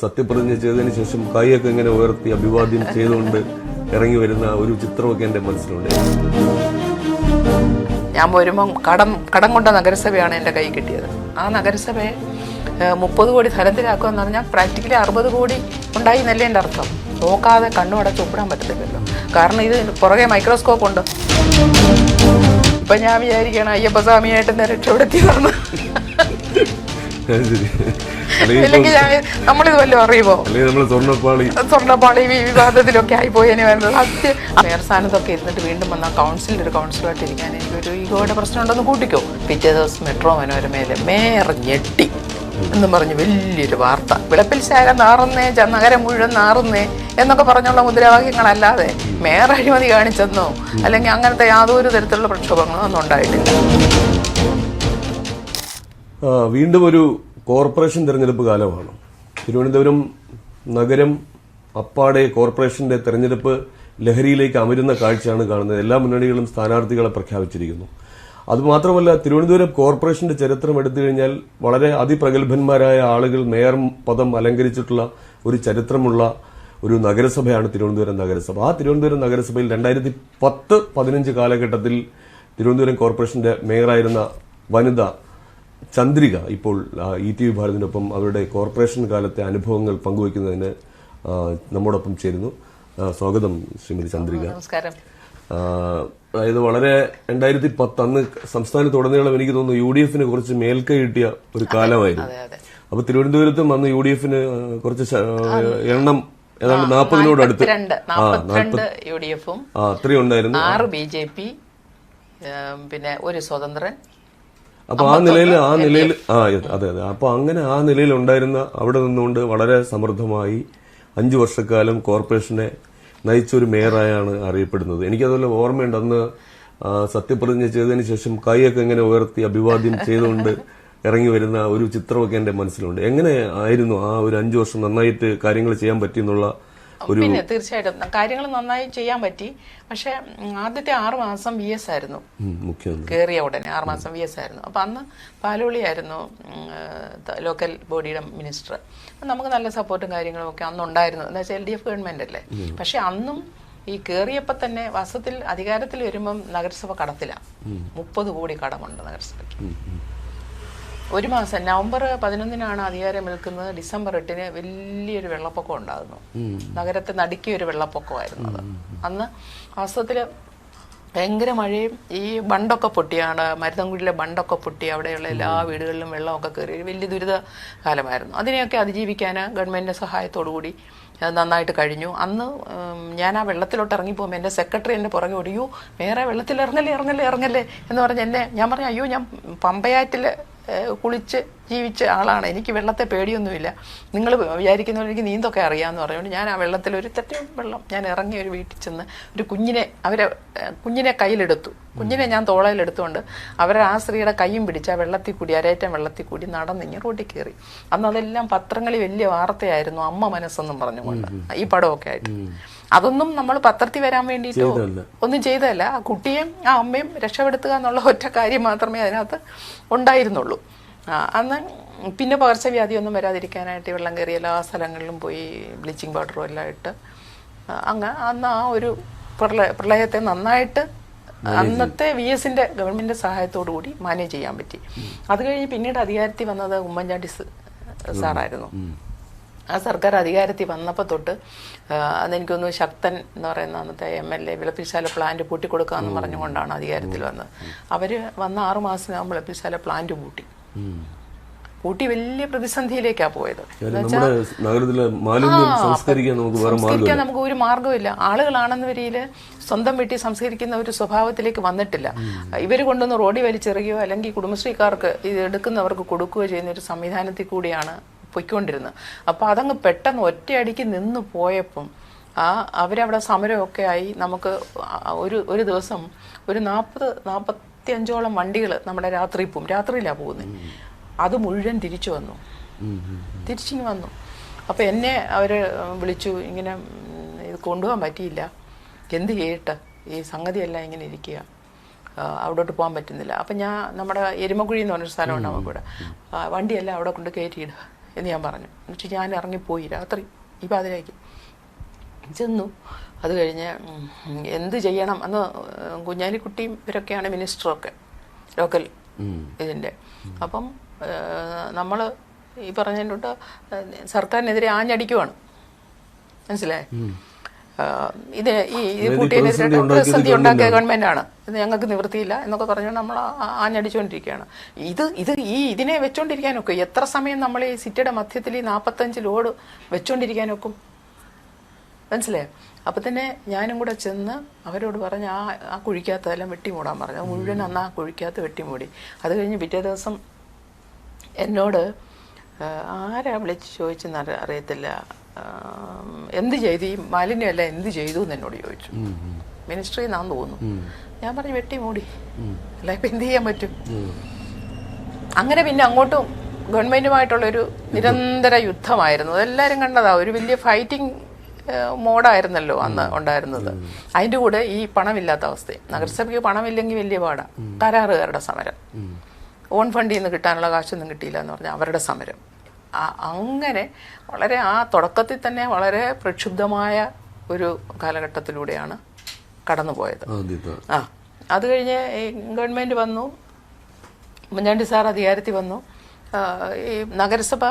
സത്യപ്രതിജ്ഞ ചെയ്തതിന് ശേഷം കൈയൊക്കെ ഇങ്ങനെ ഉയർത്തി അഭിവാദ്യം ചെയ്തുകൊണ്ട് ഇറങ്ങി വരുന്ന ഒരു ചിത്രമൊക്കെ എന്റെ മനസ്സിലുണ്ട്. ഞാൻ വരുമ്പം കടം കടം കൊണ്ട നഗരസഭയാണ് എന്റെ കൈ കിട്ടിയത്. ആ നഗരസഭയെ മുപ്പത് കോടി ഫലത്തിലാക്കുക എന്ന് പറഞ്ഞാൽ പ്രാക്ടിക്കലി അറുപത് കോടി ഉണ്ടായി എന്നല്ലേ എന്റെ അർത്ഥം. നോക്കാതെ കണ്ണു അടച്ച് ഒപ്പിടാൻ പറ്റത്തില്ലല്ലോ. കാരണം ഇത് പുറകെ മൈക്രോസ്കോപ്പ് ഉണ്ട്. ഇപ്പം ഞാൻ വിചാരിക്കണം അയ്യപ്പസ്വാമിയായിട്ട് എന്നെ രക്ഷപ്പെടുത്തി അല്ലെങ്കിൽ ഇല്ലെങ്കിൽ ഞാൻ നമ്മളിത് വല്ലതും അറിയുമോ? സ്വർണപ്പാളി. സ്വർണപ്പാളി വിവാദത്തിലൊക്കെ ആയിപ്പോയതിന് വേണ്ടത് സത്യം മേയർ സ്ഥാനത്തൊക്കെ ഇരുന്നിട്ട് വീണ്ടും വന്ന കൗൺസിലിൽ ഒരു കൗൺസിലറായിട്ട് ഇരിക്കാൻ എനിക്കൊരു ഈഗോയുടെ പ്രശ്നം ഉണ്ടെന്ന് കൂട്ടിക്കോ. പിറ്റേ ദിവസം മെട്രോ മനോരമയിലെ മേയർ ഞെട്ടി എന്ന് പറഞ്ഞ് വലിയൊരു വാർത്ത. വിളപ്പിൽ ശാല നാറുന്നേ ച- നഗരം മുഴുവൻ നാറുന്നേ എന്നൊക്കെ പറഞ്ഞുള്ള മുദ്രാവാക്യങ്ങളല്ലാതെ മേയർ അഴിമതി കാണിച്ചെന്നോ അല്ലെങ്കിൽ അങ്ങനത്തെ യാതൊരു തരത്തിലുള്ള പ്രക്ഷോഭങ്ങളോ ഒന്നും ഉണ്ടായിട്ടില്ല. വീണ്ടും ഒരു കോർപ്പറേഷൻ തെരഞ്ഞെടുപ്പ് കാലമാണ്. തിരുവനന്തപുരം നഗരം അപ്പാടെ കോർപ്പറേഷന്റെ തെരഞ്ഞെടുപ്പ് ലഹരിയിലേക്ക് അമരുന്ന കാഴ്ചയാണ് കാണുന്നത്. എല്ലാ മുന്നണികളും സ്ഥാനാർത്ഥികളെ പ്രഖ്യാപിച്ചിരിക്കുന്നു. അതുമാത്രമല്ല തിരുവനന്തപുരം കോർപ്പറേഷന്റെ ചരിത്രം എടുത്തു കഴിഞ്ഞാൽ വളരെ അതിപ്രഗത്ഭന്മാരായ ആളുകൾ മേയർ പദം അലങ്കരിച്ചിട്ടുള്ള ഒരു ചരിത്രമുള്ള ഒരു നഗരസഭയാണ് തിരുവനന്തപുരം നഗരസഭ. ആ തിരുവനന്തപുരം നഗരസഭയിൽ രണ്ടായിരത്തി പത്ത് പതിനഞ്ച് കാലഘട്ടത്തിൽ തിരുവനന്തപുരം കോർപ്പറേഷന്റെ മേയറായിരുന്ന വനിത ചന്ദ്രിക ഇപ്പോൾ ഇ ടി വി ഭാരതിനൊപ്പം അവരുടെ കോർപ്പറേഷൻ കാലത്തെ അനുഭവങ്ങൾ പങ്കുവയ്ക്കുന്നതിന് നമ്മോടൊപ്പം ചേരുന്നു. സ്വാഗതം ശ്രീമതി ചന്ദ്രിക. നമസ്കാരം. അതായത് വളരെ രണ്ടായിരത്തി പത്ത് അന്ന് സംസ്ഥാനത്തുടനീളം എനിക്ക് തോന്നുന്നു യു ഡി എഫിന് കുറച്ച് മേൽക്കൈ കിട്ടിയ ഒരു കാലമായിരുന്നു. അപ്പൊ തിരുവനന്തപുരത്തും അന്ന് യു ഡി എഫിന് കുറച്ച് എണ്ണം ഏതാണ്ട് നാൽപ്പതിനോട് അടുത്ത് യു ഡി എഫും അത്രയും ഉണ്ടായിരുന്നു. ആറ് ബി ജെ പി പിന്നെ ഒരു സ്വതന്ത്രൻ അപ്പൊ ആ നിലയിൽ ആ നിലയിൽ ആ അതെ അതെ അപ്പൊ അങ്ങനെ ആ നിലയിൽ ഉണ്ടായിരുന്ന അവിടെ നിന്നുകൊണ്ട് വളരെ സമൃദ്ധമായി അഞ്ചു വർഷക്കാലം കോർപ്പറേഷനെ നയിച്ചൊരു മേയറായാണ് അറിയപ്പെടുന്നത്. എനിക്കതുപോലെ ഓർമ്മയുണ്ട്. അന്ന് സത്യപ്രതിജ്ഞ ചെയ്തതിന് ശേഷം കൈയൊക്കെ ഇങ്ങനെ ഉയർത്തി അഭിവാദ്യം ചെയ്തുകൊണ്ട് ഇറങ്ങി വരുന്ന ഒരു ചിത്രമൊക്കെ എന്റെ മനസ്സിലുണ്ട്. എങ്ങനെ ആയിരുന്നു ആ ഒരു അഞ്ചു വർഷം നന്നായിട്ട് കാര്യങ്ങൾ ചെയ്യാൻ പറ്റിയെന്നുള്ള ഒരു പിന്നെ തീർച്ചയായിട്ടും കാര്യങ്ങൾ നന്നായി ചെയ്യാൻ പറ്റി. പക്ഷെ ആദ്യത്തെ ആറ് മാസം വി എസ് ആയിരുന്നു. കയറിയ ഉടനെ ആറ് മാസം വി എസ് ആയിരുന്നു. അപ്പൊ അന്ന് പാലോളിയായിരുന്നു ലോക്കൽ ബോഡിയുടെ മിനിസ്റ്റർ. അപ്പൊ നമുക്ക് നല്ല സപ്പോർട്ടും കാര്യങ്ങളും ഒക്കെ അന്ന് ഉണ്ടായിരുന്നു എന്താ വെച്ചാൽ എൽ ഡി എഫ് ഗവൺമെന്റ് അല്ലേ? പക്ഷെ അന്നും ഈ കയറിയപ്പോൾ തന്നെ വാസ്തവത്തിൽ അധികാരത്തിൽ വരുമ്പം നഗരസഭ കടത്തില മുപ്പത് കോടി കടമുണ്ട് നഗരസഭയ്ക്ക്. ഒരു മാസം നവംബർ പതിനൊന്നിനാണ് അധികാരം ഏൽക്കുന്നത്. ഡിസംബർ എട്ടിന് വലിയൊരു വെള്ളപ്പൊക്കം ഉണ്ടായിരുന്നു നഗരത്തെ നടുക്കിയ ഒരു വെള്ളപ്പൊക്കമായിരുന്നു അത്. അന്ന് വാസ്തവത്തിൽ ഭയങ്കര മഴയും ഈ ബണ്ടൊക്കെ പൊട്ടിയാണ് മരുതൻകുടിയിലെ ബണ്ടൊക്കെ പൊട്ടി അവിടെയുള്ള എല്ലാ വീടുകളിലും വെള്ളമൊക്കെ കയറി. ഒരു വലിയ ദുരിത കാലമായിരുന്നു. അതിനെയൊക്കെ അതിജീവിക്കാൻ ഗവൺമെന്റിന്റെ സഹായത്തോടു കൂടി അത് നന്നായിട്ട് കഴിഞ്ഞു. അന്ന് ഞാൻ ആ വെള്ളത്തിലോട്ട് ഇറങ്ങിപ്പോകുമ്പോൾ എന്റെ സെക്രട്ടറി എന്റെ പുറകെ ഓടിയോ വേറെ വെള്ളത്തിൽ ഇറങ്ങല്ലേ ഇറങ്ങല്ലേ? ഇറങ്ങല്ലേ എന്ന് പറഞ്ഞ് എന്നെ ഞാൻ പറഞ്ഞു അയ്യോ ഞാൻ പമ്പയാറ്റിൽ കുളിച്ച് ജീവിച്ച ആളാണ്. എനിക്ക് വെള്ളത്തെ പേടിയൊന്നുമില്ല. നിങ്ങൾ വിചാരിക്കുന്നവർ എനിക്ക് നീന്തൊക്കെ അറിയാമെന്ന് പറഞ്ഞുകൊണ്ട് ഞാൻ ആ വെള്ളത്തിൽ ഒരു തെറ്റും വെള്ളം ഞാൻ ഇറങ്ങി ഒരു വീട്ടിൽ ചെന്ന് ഒരു കുഞ്ഞിനെ അവരെ കുഞ്ഞിനെ കയ്യിലെടുത്തു. കുഞ്ഞിനെ ഞാൻ തോളയിലെടുത്തുകൊണ്ട് അവരെ ആ സ്ത്രീയുടെ കൈയും പിടിച്ച് ആ വെള്ളത്തിൽ കൂടി അരേറ്റം വെള്ളത്തിൽ കൂടി നടന്നിങ്ങി റോട്ടിൽ കയറി. അന്ന് അതെല്ലാം പത്രങ്ങളിൽ വലിയ വാർത്തയായിരുന്നു. അമ്മ മനസ്സെന്നും പറഞ്ഞുകൊണ്ട്. ഈ പടമൊക്കെ ആയിട്ട്. അതൊന്നും നമ്മൾ പത്രത്തിൽ വരാൻ വേണ്ടിയിട്ട്. ഒന്നും ചെയ്തതല്ല. ആ കുട്ടിയെയും ആ അമ്മയും രക്ഷപ്പെടുത്തുക എന്നുള്ള ഒറ്റ കാര്യം മാത്രമേ അതിനകത്ത് ഉണ്ടായിരുന്നുള്ളൂ. അന്ന് പിന്നെ പകർച്ചവ്യാധി ഒന്നും വരാതിരിക്കാനായിട്ട് വെള്ളം കയറി എല്ലാ സ്ഥലങ്ങളിലും പോയി ബ്ലീച്ചിങ് പൗഡറും എല്ലാം ഇട്ട് അങ്ങ് അന്ന് ആ ഒരു പ്രളയ പ്രളയത്തെ നന്നായിട്ട് അന്നത്തെ വി എസിന്റെ ഗവൺമെന്റ് സഹായത്തോടു കൂടി മാനേജ് ചെയ്യാൻ പറ്റി. അത് കഴിഞ്ഞ് പിന്നീട് അധികാരത്തിൽ വന്നത് ഉമ്മൻചാണ്ടി സാറായിരുന്നു. ആ സർക്കാർ അധികാരത്തിൽ വന്നപ്പോൾ തൊട്ട് അതെനിക്കൊന്ന് ശക്തൻ എന്ന് പറയുന്ന അന്നത്തെ M L A Vilappilsala plant പൂട്ടിക്കൊടുക്കാമെന്ന് പറഞ്ഞുകൊണ്ടാണ് അധികാരത്തിൽ വന്നത്. അവർ വന്ന ആറു മാസത്തിനകം വിളപ്പിശാല പ്ലാന്റ് പൂട്ടി. കൂട്ടി വലിയ പ്രതിസന്ധിയിലേക്കാ പോയത്. സംസ്കരിക്കാൻ നമുക്ക് ഒരു മാർഗമില്ല ആളുകളാണെന്ന വരിയിൽ സ്വന്തം വീട്ടിൽ സംസ്കരിക്കുന്ന ഒരു സ്വഭാവത്തിലേക്ക് വന്നിട്ടില്ല. ഇവർ കൊണ്ടുവന്ന് റോഡിൽ വലിച്ചെറിയുകയോ അല്ലെങ്കിൽ കുടുംബശ്രീക്കാർക്ക് ഇത് എടുക്കുന്നവർക്ക് കൊടുക്കുകയോ ചെയ്യുന്ന ഒരു സംവിധാനത്തിൽ കൂടിയാണ് പൊയ്ക്കൊണ്ടിരുന്നത്. അപ്പോൾ അതങ്ങ് പെട്ടെന്ന് ഒറ്റയടിക്ക് നിന്ന് പോയപ്പം ആ അവരവിടെ സമരമൊക്കെ ആയി. നമുക്ക് ഒരു ഒരു ദിവസം ഒരു നാൽപ്പത് നാൽപ്പത്തി അഞ്ചോളം വണ്ടികൾ നമ്മുടെ രാത്രി പോവും. രാത്രിയിലാണ് പോകുന്നത് അത് മുഴുവൻ തിരിച്ചു വന്നു. തിരിച്ചിങ്ങ് വന്നു. അപ്പോൾ എന്നെ അവർ വിളിച്ചു. ഇങ്ങനെ ഇത് കൊണ്ടുപോകാൻ പറ്റിയില്ല. എന്ത് ചെയ്യട്ടെ? ഈ സംഗതിയെല്ലാം ഇങ്ങനെ ഇരിക്കുക അവിടോട്ട് പോകാൻ പറ്റുന്നില്ല. അപ്പം ഞാൻ നമ്മുടെ എരുമക്കുഴി എന്ന് പറഞ്ഞൊരു സ്ഥലമുണ്ട് നമുക്കിവിടെ. വണ്ടിയെല്ലാം അവിടെ കൊണ്ട് കയറ്റിയിടുക. എന്ന് ഞാൻ പറഞ്ഞു. എന്നിട്ട് ഞാൻ ഇറങ്ങിപ്പോയി. രാത്രി ഈ പാതിരാക്കി ചെന്നു. അത് കഴിഞ്ഞ് എന്ത് ചെയ്യണം? അന്ന് കുഞ്ഞാലിക്കുട്ടിയും ഇവരൊക്കെയാണ് മിനിസ്റ്ററൊക്കെ. ലോക്കൽ ഇതിന്റെ. അപ്പം നമ്മൾ ഈ പറഞ്ഞതിന്റെ സർക്കാരിനെതിരെ ആഞ്ഞടിക്കുവാണ്. മനസ്സിലായേ? ഇത് ഈ കൂട്ടിയതിനെതിരെ പ്രതിസന്ധി ഉണ്ടാക്കിയ ഗവൺമെന്റാണ്. ഇത് ഞങ്ങൾക്ക് നിവൃത്തിയില്ല എന്നൊക്കെ പറഞ്ഞു നമ്മൾ ആഞ്ഞടിച്ചുകൊണ്ടിരിക്കുകയാണ്. ഇത് ഇത് ഈ ഇതിനെ വെച്ചോണ്ടിരിക്കാനൊക്കെ എത്ര സമയം നമ്മൾ ഈ സിറ്റിയുടെ മധ്യത്തിൽ ഈ നാൽപ്പത്തഞ്ച് ലോഡ് വെച്ചോണ്ടിരിക്കാനൊക്കും? മനസ്സിലായോ? അപ്പം തന്നെ ഞാനും കൂടെ ചെന്ന് അവരോട് പറഞ്ഞ് ആ ആ കുഴിക്കകത്തെല്ലാം വെട്ടി മൂടാൻ പറഞ്ഞു. മുഴുവൻ അന്ന് ആ കുഴിക്കകത്ത് വെട്ടി മൂടി അത് കഴിഞ്ഞ് പിറ്റേ ദിവസം എന്നോട് ആരാ വിളിച്ച് ചോദിച്ചെന്ന് അറിയത്തില്ല. എന്ത് ചെയ്തു? ഈ മാലിന്യമല്ല എന്ത് ചെയ്തു എന്ന് എന്നോട് ചോദിച്ചു. മിനിസ്ട്രി എന്നാന്ന് തോന്നുന്നു. ഞാൻ പറഞ്ഞു വെട്ടി മൂടി. അല്ല ഇപ്പം എന്ത് ചെയ്യാൻ പറ്റും? അങ്ങനെ പിന്നെ അങ്ങോട്ടും ഗവൺമെന്റുമായിട്ടുള്ളൊരു നിരന്തര യുദ്ധമായിരുന്നു. അതെല്ലാവരും കണ്ടതാ. ഒരു വലിയ ഫൈറ്റിംഗ് മോഡായിരുന്നല്ലോ അന്ന് ഉണ്ടായിരുന്നത്. അതിന്റെ കൂടെ ഈ പണമില്ലാത്ത അവസ്ഥ നഗരസഭയ്ക്ക് പണമില്ലെങ്കിൽ വലിയ പാടാ. കരാറുകാരുടെ സമരം. ഓൺ ഫണ്ടിൽ നിന്ന് കിട്ടാനുള്ള കാശൊന്നും കിട്ടിയില്ല എന്ന് പറഞ്ഞാൽ അവരുടെ സമരം. അങ്ങനെ വളരെ ആ തുടക്കത്തിൽ തന്നെ വളരെ പ്രക്ഷുബ്ധമായ ഒരു കാലഘട്ടത്തിലൂടെയാണ് കടന്നുപോയത്. ആ അത് കഴിഞ്ഞ് ഈ ഗവൺമെന്റ് വന്നു ഉമ്മൻചാണ്ടി സാർ അധികാരത്തിൽ വന്നു. ഈ നഗരസഭ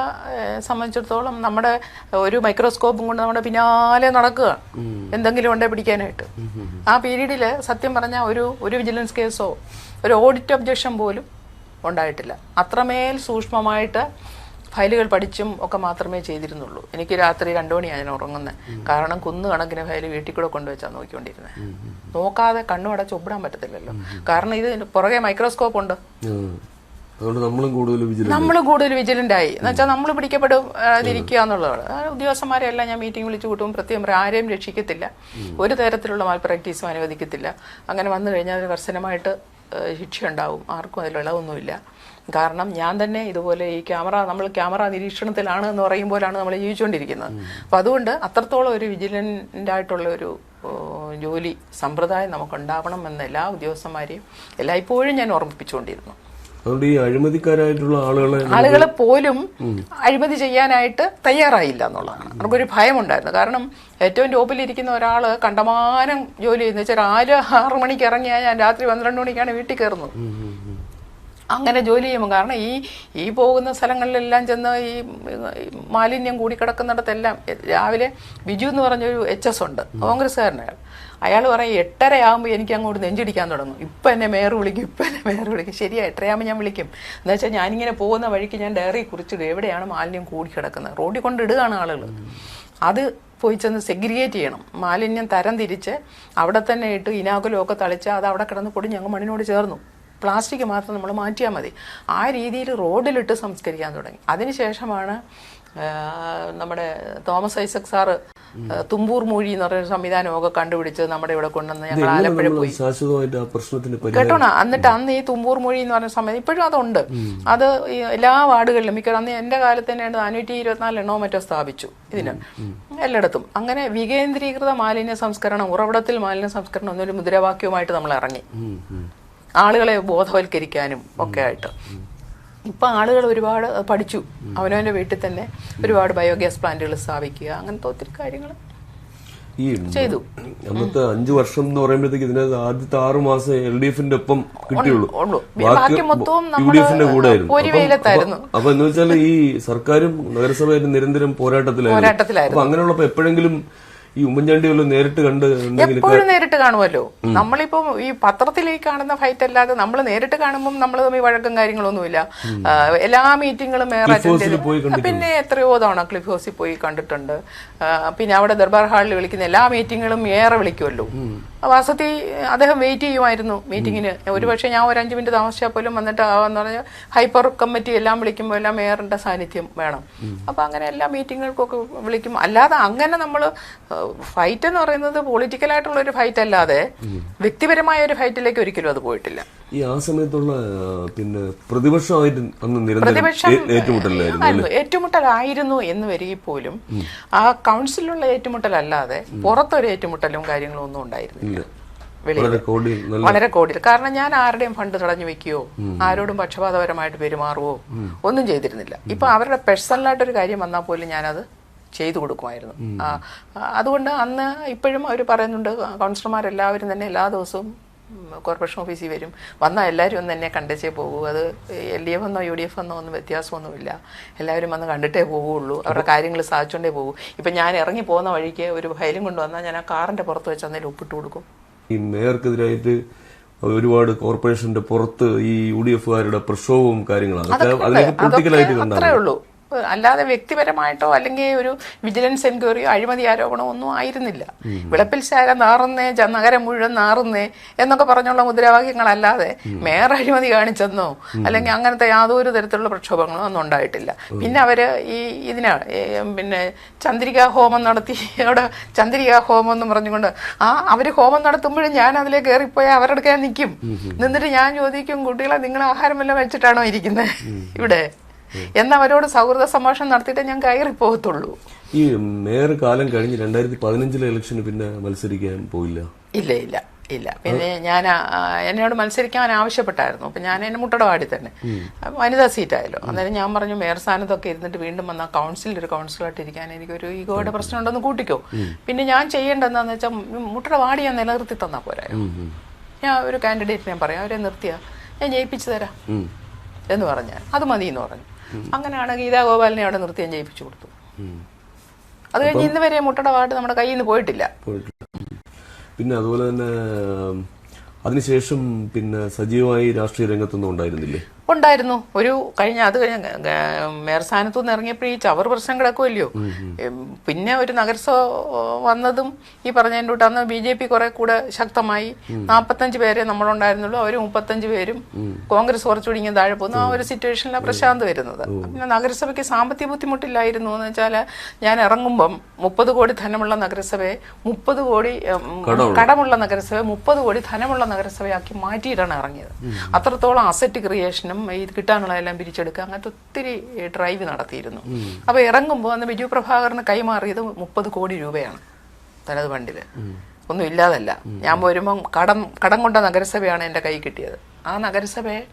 സംബന്ധിച്ചിടത്തോളം നമ്മുടെ ഒരു മൈക്രോസ്കോപ്പും കൊണ്ട് നമ്മുടെ പിന്നാലെ നടക്കുക എന്തെങ്കിലും ഉണ്ടേ പിടിക്കാനായിട്ട്. ആ പീരീഡിൽ സത്യം പറഞ്ഞാൽ ഒരു ഒരു വിജിലൻസ് കേസോ ഒരു ഓഡിറ്റ് ഒബ്ജക്ഷൻ പോലും ഉണ്ടായിട്ടില്ല. അത്രമേൽ സൂക്ഷ്മമായിട്ട് ഫയലുകൾ പഠിച്ചും ഒക്കെ മാത്രമേ ചെയ്തിരുന്നുള്ളൂ. എനിക്ക് രാത്രി രണ്ടു മണിയാണ് ഞാൻ ഉറങ്ങുന്നത് കാരണം കുന്നു കണക്കിന് ഫയൽ വീട്ടിൽ കൂടെ കൊണ്ടുവച്ചാൽ നോക്കിക്കൊണ്ടിരുന്നത് നോക്കാതെ കണ്ണു അടച്ച് ഒപ്പിടാൻ പറ്റത്തില്ലല്ലോ. കാരണം ഇത് പുറകെ മൈക്രോസ്കോപ്പ് ഉണ്ട്. നമ്മളും കൂടുതൽ വിജിലൻസ് നമ്മൾ കൂടുതൽ വിജിലന്റ് ആയി. എന്നുവെച്ചാൽ നമ്മൾ പിടിക്കപ്പെടും ഇരിക്കുക എന്നുള്ളതാണ്. ഉദ്യോഗസ്ഥന്മാരെല്ലാം ഉദ്യോഗസ്ഥന്മാരെ എല്ലാം ഞാൻ മീറ്റിംഗ് വിളിച്ചു കൂട്ടും. പ്രത്യേകം ആരെയും രക്ഷിക്കത്തില്ല. ഒരു തരത്തിലുള്ള മാൽ പ്രാക്ടീസും അനുവദിക്കത്തില്ല. അങ്ങനെ വന്നു കഴിഞ്ഞാൽ കർശനമായിട്ട് ഏഹ്, ശിക്ഷ ഉണ്ടാവും ആർക്കും അതിലുള്ളതൊന്നുമില്ല കാരണം ഞാൻ തന്നെ ഇതുപോലെ ഈ ക്യാമറ നമ്മൾ ക്യാമറ നിരീക്ഷണത്തിലാണ് എന്ന് പറയുമ്പോഴാണ് നമ്മൾ ജീവിച്ചുകൊണ്ടിരിക്കുന്നത്. അപ്പം അതുകൊണ്ട് അത്രത്തോളം ഒരു വിജിലന്റ് ആയിട്ടുള്ള ഒരു ജോലി സമ്പ്രദായം നമുക്കുണ്ടാവണം എന്ന എല്ലാ ഉദ്യോഗസ്ഥന്മാരെയും എല്ലായ്പ്പോഴും ഞാൻ ഓർമ്മിപ്പിച്ചുകൊണ്ടിരുന്നു. അതുകൊണ്ട് ഈ അഴിമതിക്കാരായിട്ടുള്ള ആളുകളെ ആളുകൾ പോലും അഴിമതി ചെയ്യാനായിട്ട് തയ്യാറായില്ല എന്നുള്ളതാണ്. നമുക്കൊരു ഭയമുണ്ടായിരുന്നു. കാരണം ഏറ്റവും ടോപ്പിലിരിക്കുന്ന ഒരാൾ കണ്ടമാനം ജോലി ചെയ്യുന്ന. വെച്ചാൽ ആര് ആറ് മണിക്ക് ഇറങ്ങിയാൽ ഞാൻ രാത്രി പന്ത്രണ്ട് മണിക്കാണ് വീട്ടിൽ കയറുന്നത്. അങ്ങനെ ജോലി ചെയ്യുമ്പോൾ കാരണം ഈ ഈ പോകുന്ന സ്ഥലങ്ങളിലെല്ലാം ചെന്ന് ഈ മാലിന്യം കൂടിക്കിടക്കുന്നിടത്തെല്ലാം രാവിലെ ബിജു എന്ന് പറഞ്ഞൊരു എച്ച് എസ് ഉണ്ട് കോൺഗ്രസ്സുകാരനെ അയാൾ പറയും എട്ടര ആകുമ്പോൾ എനിക്ക് അങ്ങോട്ട് നെഞ്ചിടിക്കാൻ തുടങ്ങും. ഇപ്പം എന്നെ മേയർ വിളിക്കും ഇപ്പം എന്നെ മേയർ വിളിക്കും. ശരിയാ എട്ടരയാകുമ്പോൾ ഞാൻ വിളിക്കും. എന്ന് വെച്ചാൽ ഞാനിങ്ങനെ പോകുന്ന വഴിക്ക് ഞാൻ ഡയറി കുറിച്ചിടും എവിടെയാണ് മാലിന്യം കൂടിക്കിടക്കുന്നത് റോഡിൽ കൊണ്ട് ഇടുകയാണ് ആളുകൾ അത് പോയി ചെന്ന് സെഗ്രിഗേറ്റ് ചെയ്യണം. മാലിന്യം തരം തിരിച്ച് അവിടെ തന്നെ ഇട്ട് ഇനാകുലമൊക്കെ തളിച്ച് അത് അവിടെ കിടന്ന് പൊടി ഞങ്ങൾ മണ്ണിനോട് ചേർന്നു. പ്ലാസ്റ്റിക് മാത്രം നമ്മൾ മാറ്റിയാൽ മതി. ആ രീതിയിൽ റോഡിലിട്ട് സംസ്കരിക്കാൻ തുടങ്ങി. അതിനുശേഷമാണ് നമ്മുടെ തോമസ് ഐസക് സാറ് തുമ്പൂർ മൂഴി എന്ന് പറയുന്ന സംവിധാനമൊക്കെ കണ്ടുപിടിച്ച് നമ്മുടെ ഇവിടെ കൊണ്ടുവന്ന് ഞങ്ങൾ ആലപ്പുഴ പോയി. കേട്ടോണ? എന്നിട്ട് അന്ന് ഈ തുമ്പൂർ മൂഴി എന്ന് പറഞ്ഞ സമയത്ത് ഇപ്പോഴും അതുണ്ട്. അത് എല്ലാ വാർഡുകളിലും മിക്ക അന്ന് എന്റെ കാലത്ത് തന്നെ നാനൂറ്റി ഇരുപത്തിനാല് എണ്ണോ മറ്റോ സ്ഥാപിച്ചു ഇതിന്. എല്ലായിടത്തും. അങ്ങനെ വികേന്ദ്രീകൃത മാലിന്യ സംസ്കരണം ഉറവിടത്തിൽ മാലിന്യ സംസ്കരണം എന്നൊരു മുദ്രാവാക്യവുമായിട്ട് നമ്മൾ ഇറങ്ങി. ആളുകളെ ബോധവൽക്കരിക്കാനും ഒക്കെ ആയിട്ട്. ഇപ്പൊ ആളുകൾ ഒരുപാട് പഠിച്ചു. അവനവന്റെ വീട്ടിൽ തന്നെ ഒരുപാട് ബയോഗ്യാസ് പ്ലാന്റുകൾ സ്ഥാപിക്കുക അങ്ങനത്തെ ഒത്തിരി കാര്യങ്ങൾ ഈ ചെയ്തു. അന്നത്തെ അഞ്ചു വർഷം എന്ന് പറയുമ്പോഴത്തേക്ക് ഇതിനകത്ത് ആദ്യത്തെ ആറു മാസം എൽ ഡി എഫിന്റെ ഒപ്പം കിട്ടിയുള്ളൂ. യു ഡി എഫിന്റെ കൂടെ അപ്പൊ എന്ന് വെച്ചാൽ ഈ സർക്കാരും നഗരസഭയായിട്ട് നിരന്തരം പോരാട്ടത്തിലായിരുന്നു. പോരാട്ടത്തിലായിരുന്നു. അപ്പൊ അങ്ങനെയുള്ളപ്പോ എപ്പോഴെങ്കിലും ഈ ഉമ്മൻചാണ്ടി നേരിട്ട് കണ്ട് എപ്പോഴും നേരിട്ട് കാണുമല്ലോ. നമ്മളിപ്പോ ഈ പത്രത്തിൽ ഈ കാണുന്ന ഫൈറ്റ് അല്ലാതെ നമ്മൾ നേരിട്ട് കാണുമ്പോൾ നമ്മൾ തമ്മിൽ വഴക്കും കാര്യങ്ങളൊന്നുമില്ല. എല്ലാ മീറ്റിങ്ങുകളും കണ്ടിട്ടുണ്ടോ? പിന്നെ എത്രയോ തവണ ക്ലിഫ് ഹൗസിൽ പോയി കണ്ടിട്ടുണ്ട്. പിന്നെ അവിടെ ദർബാർ ഹാളിൽ വിളിക്കുന്ന എല്ലാ മീറ്റിങ്ങുകളും ഏറെ വിളിക്കുമല്ലോ. വാസത്തി അദ്ദേഹം വെയിറ്റ് ചെയ്യുമായിരുന്നു മീറ്റിങ്ങിന് ഒരുപക്ഷെ ഞാൻ ഒരു അഞ്ച് മിനിറ്റ് താമസിച്ചാൽ പോലും വന്നിട്ട് എന്ന് പറഞ്ഞാൽ ഹൈപ്പർ കമ്മിറ്റി എല്ലാം വിളിക്കുമ്പോൾ എല്ലാം മേയറിന്റെ സാന്നിധ്യം വേണം. അപ്പൊ അങ്ങനെ എല്ലാ മീറ്റിങ്ങുകൾക്കൊക്കെ വിളിക്കും. അല്ലാതെ അങ്ങനെ നമ്മൾ ഫൈറ്റ് എന്ന് പറയുന്നത് പൊളിറ്റിക്കൽ ആയിട്ടുള്ള ഒരു ഫൈറ്റ് അല്ലാതെ വ്യക്തിപരമായ ഒരു ഫൈറ്റിലേക്ക് ഒരിക്കലും അത് പോയിട്ടില്ല. ഈ ആ സമയത്തുള്ള പിന്നെ പ്രതിപക്ഷമായിട്ട് അന്ന് നിരന്തരം ഏറ്റുമുട്ടലായിരുന്നു ഏറ്റുമുട്ടലായിരുന്നു എന്ന് വരികിൽ പോലും ആ കൗൺസിലുള്ള ഏറ്റുമുട്ടലല്ലാതെ പുറത്തൊരു ഏറ്റുമുട്ടലും കാര്യങ്ങളും ഒന്നും ഉണ്ടായിരുന്നില്ല. വളരെ കോടി കോടിയിൽ. കാരണം ഞാൻ ആരുടെയും ഫണ്ട് തടഞ്ഞു വെക്കുകയോ ആരോടും പക്ഷപാതപരമായിട്ട് പെരുമാറുവോ ഒന്നും ചെയ്തിരുന്നില്ല. ഇപ്പൊ അവരുടെ പേഴ്സണലായിട്ടൊരു കാര്യം വന്നാൽ പോലും ഞാനത് ചെയ്തു കൊടുക്കുമായിരുന്നു. അതുകൊണ്ട് അന്ന് ഇപ്പോഴും അവർ പറയുന്നുണ്ട് കൗൺസിലർമാരെല്ലാവരും തന്നെ എല്ലാ ദിവസവും കോർപ്പറേഷൻ ഓഫീസിൽ വരും. വന്നാൽ എല്ലാവരും ഒന്ന് എന്നെ കണ്ടേച്ചേ പോകൂ. അത് എൽ ഡി എഫ് എന്നോ യു ഡി എഫ് എന്നോ ഒന്നും വ്യത്യാസമൊന്നുമില്ല. എല്ലാവരും വന്ന് കണ്ടിട്ടേ പോവുള്ളൂ. അവരുടെ കാര്യങ്ങൾ സാധിച്ചുകൊണ്ടേ പോകൂ. ഇപ്പം ഞാൻ ഇറങ്ങി പോകുന്ന വഴിക്ക് ഒരു ഫയലും കൊണ്ടുവന്നാൽ ഞാൻ ആ കാറിന്റെ പുറത്ത് വെച്ച് അന്നേരം ഒപ്പിട്ട് കൊടുക്കും. ഈ മേയർക്കെതിരായിട്ട് ഒരുപാട് കോർപ്പറേഷന്റെ പുറത്ത് ഈ യു ഡി എഫുകാരുടെ പ്രക്ഷോഭവും കാര്യങ്ങളാണ് അതിലേക്ക് പൊളിറ്റിക്കലായിട്ട് ഉള്ളൂ. അല്ലാതെ വ്യക്തിപരമായിട്ടോ അല്ലെങ്കിൽ ഒരു വിജിലൻസ് എൻക്വയറിയോ അഴിമതി ആരോപണമോ ഒന്നും ആയിരുന്നില്ല. വിളപ്പിൽ ശാല നാറുന്നേ നഗരം മുഴുവൻ നാറുന്നേ എന്നൊക്കെ പറഞ്ഞുള്ള മുദ്രാവാക്യങ്ങളല്ലാതെ മേയർ അഴിമതി കാണിച്ചെന്നോ അല്ലെങ്കിൽ അങ്ങനത്തെ യാതൊരു തരത്തിലുള്ള പ്രക്ഷോഭങ്ങളോ ഒന്നും ഉണ്ടായിട്ടില്ല. പിന്നെ അവർ ഈ ഇതിനാ പിന്നെ ചന്ദ്രികാ ഹോമം നടത്തി അവിടെ ചന്ദ്രികാ ഹോമം എന്ന് പറഞ്ഞുകൊണ്ട് ആ അവർ ഹോമം നടത്തുമ്പോഴും ഞാൻ അതിലേക്ക് കയറിപ്പോയാൽ അവരുടെ നിൽക്കും നിന്നിട്ട് ഞാൻ ചോദിക്കും കുട്ടികളെ നിങ്ങൾ ആഹാരം വല്ലതും വെച്ചിട്ടാണോ ഇരിക്കുന്നത് ഇവിടെ. എന്നവരോട് സൗഹൃദ സംഭാഷണം നടത്തിയിട്ട് ഞാൻ കയറി പോകത്തുള്ളൂ. ഈ മേയർ കാലം കഴിഞ്ഞ് രണ്ടായിരത്തി പതിനഞ്ചിലെ ഇലക്ഷന് പിന്നെ മത്സരിക്കാൻ പോയില്ല? ഇല്ല ഇല്ല ഇല്ല. പിന്നെ ഞാൻ എന്നോട് മത്സരിക്കാൻ ആവശ്യപ്പെട്ടായിരുന്നു. അപ്പം ഞാൻ എന്നെ മുട്ടടവാടി തന്നെ. വനിതാ സീറ്റായല്ലോ അന്നേരം ഞാൻ പറഞ്ഞു മേയർ സ്ഥാനത്തൊക്കെ ഇരുന്നിട്ട് വീണ്ടും വന്ന കൗൺസിലിൽ ഒരു കൗൺസിലായിട്ട് ഇരിക്കാൻ എനിക്കൊരു ഈഗോയുടെ പ്രശ്നം ഉണ്ടെന്ന് കൂട്ടിക്കോ പിന്നെ ഞാൻ ചെയ്യേണ്ടതെന്ന് വെച്ചാൽ മുട്ടടവാടി ഞാൻ നിലനിർത്തി തന്നാൽ പോരായോ ഞാൻ ഒരു കാൻഡിഡേറ്റ് ഞാൻ പറയാം അവരെ നിർത്തിയാ. ഞാൻ ജയിപ്പിച്ചു തരാം എന്ന് പറഞ്ഞാൽ അത് മതി എന്ന് പറഞ്ഞു. അങ്ങനെയാണ് ഗീതാ ഗോപാലിനെ അവിടെ നൃത്തം ചെയ്യിപ്പിച്ചു കൊടുത്തു. അത് കഴിഞ്ഞ് ഇന്ന് വരെ മുട്ടയുടെ പാട്ട് നമ്മുടെ കയ്യിൽ നിന്ന് പോയിട്ടില്ല. പിന്നെ അതുപോലെ തന്നെ അതിനുശേഷം പിന്നെ സജീവമായി രാഷ്ട്രീയ രംഗത്തൊന്നും ഉണ്ടായിരുന്നില്ലേ? ഉണ്ടായിരുന്നു. ഒരു കഴിഞ്ഞ അത് കഴിഞ്ഞ മേയർ സ്ഥാനത്തു നിന്ന് ഇറങ്ങിയപ്പോൾ ഈ ചവർ പ്രശ്നം കിടക്കുമല്ലയോ പിന്നെ ഒരു നഗരസഭ വന്നതും ഈ പറഞ്ഞതിന്റെ കൂട്ട് അന്ന് ബി ജെ പി കുറെ കൂടെ ശക്തമായി നാൽപ്പത്തഞ്ച് പേരെ നമ്മളുണ്ടായിരുന്നുള്ളൂ. അവർ മുപ്പത്തഞ്ച് പേരും കോൺഗ്രസ് കുറച്ചുകൂടി ഇങ്ങനെ താഴെ പോകുന്നു. ആ ഒരു സിറ്റുവേഷനിലാണ് പ്രശാന്ത് വരുന്നത്. പിന്നെ നഗരസഭയ്ക്ക് സാമ്പത്തിക ബുദ്ധിമുട്ടില്ലായിരുന്നു എന്ന് വെച്ചാൽ ഞാൻ ഇറങ്ങുമ്പം മുപ്പത് കോടി ധനമുള്ള നഗരസഭയെ മുപ്പത് കോടി കടമുള്ള. നഗരസഭയെ മുപ്പത് കോടി ധനമുള്ള നഗരസഭയാക്കി മാറ്റിയിട്ടാണ് ഇറങ്ങിയത്. അത്രത്തോളം അസറ്റ് ക്രിയേഷനും ഈ കിട്ടാനുള്ള എല്ലാം പിരിച്ചെടുക്കുക. അങ്ങനത്തെ ഒത്തിരി ഡ്രൈവ് നടത്തിയിരുന്നു. അപ്പോൾ ഇറങ്ങുമ്പോൾ അന്ന് ബിജു പ്രഭാകറിന് കൈമാറിയത് മുപ്പത് കോടി രൂപയാണ് തനത് ഫണ്ടിൽ. ഒന്നും ഇല്ലാതല്ല. ഞാൻ വരുമ്പം കടം കടം കൊണ്ട നഗരസഭയാണ് എന്റെ കൈ കിട്ടിയത്. ആ നഗരസഭയെ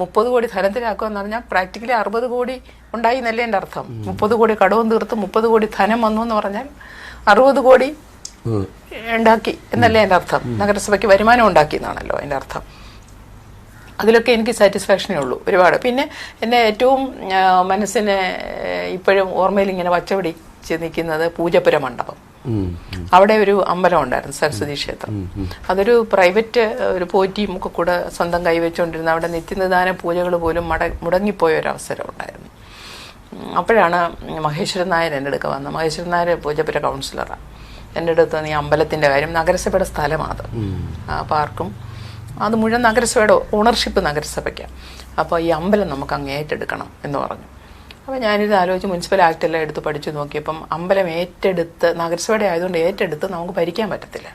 മുപ്പത് കോടി ധനത്തിലാക്കുക എന്ന് പറഞ്ഞാൽ പ്രാക്ടിക്കലി അറുപത് കോടി ഉണ്ടായി എന്നല്ലേ എന്റെ അർത്ഥം. മുപ്പത് കോടി കടവും തീർത്ത് മുപ്പത് കോടി ധനം വന്നു എന്ന് പറഞ്ഞാൽ അറുപത് കോടി ഉണ്ടാക്കി എന്നല്ലേ എന്റെ അർത്ഥം. നഗരസഭയ്ക്ക് വരുമാനം ഉണ്ടാക്കി എന്നാണല്ലോ എന്റെ അർത്ഥം. അതിലൊക്കെ എനിക്ക് സാറ്റിസ്ഫാക്ഷനേ ഉള്ളൂ ഒരുപാട്. പിന്നെ എന്നെ ഏറ്റവും മനസ്സിനെ ഇപ്പോഴും ഓർമ്മയിൽ ഇങ്ങനെ വച്ചപിടിച്ച് നിൽക്കുന്നത് പൂജപ്പുര മണ്ഡപം. അവിടെ ഒരു അമ്പലം ഉണ്ടായിരുന്നു സരസ്വതി ക്ഷേത്രം. അതൊരു പ്രൈവറ്റ് ഒരു പോറ്റിയും ഒക്കെ കൂടെ സ്വന്തം കൈവച്ചുകൊണ്ടിരുന്ന അവിടെ നിത്യനിദാന പൂജകൾ പോലും മട മുടങ്ങിപ്പോയ ഒരു അവസരം ഉണ്ടായിരുന്നു. അപ്പോഴാണ് മഹേശ്വരൻ നായർ എന്റെ അടുക്ക വന്നത്. മഹേശ്വരൻ നായർ പൂജപ്പുര കൗൺസിലറാണ് എന്റെ അടുത്ത് നീ അമ്പലത്തിന്റെ കാര്യം നഗരസഭയുടെ സ്ഥലമാണ് അത്. ആ പാർക്കും അത് മുഴുവൻ നഗരസഭയുടെ ഓണർഷിപ്പ് നഗരസഭയ്ക്ക്. അപ്പോൾ ഈ അമ്പലം നമുക്ക് അങ്ങ് ഏറ്റെടുക്കണം എന്ന് പറഞ്ഞു. അപ്പോൾ ഞാനിത് ആലോചിച്ച് മുനിസിപ്പൽ ആക്റ്റെല്ലാം എടുത്ത് പഠിച്ചു നോക്കിയപ്പം അമ്പലം ഏറ്റെടുത്ത് നഗരസഭയുടെ ആയതുകൊണ്ട് ഏറ്റെടുത്ത് നമുക്ക് ഭരിക്കാൻ പറ്റത്തില്ല.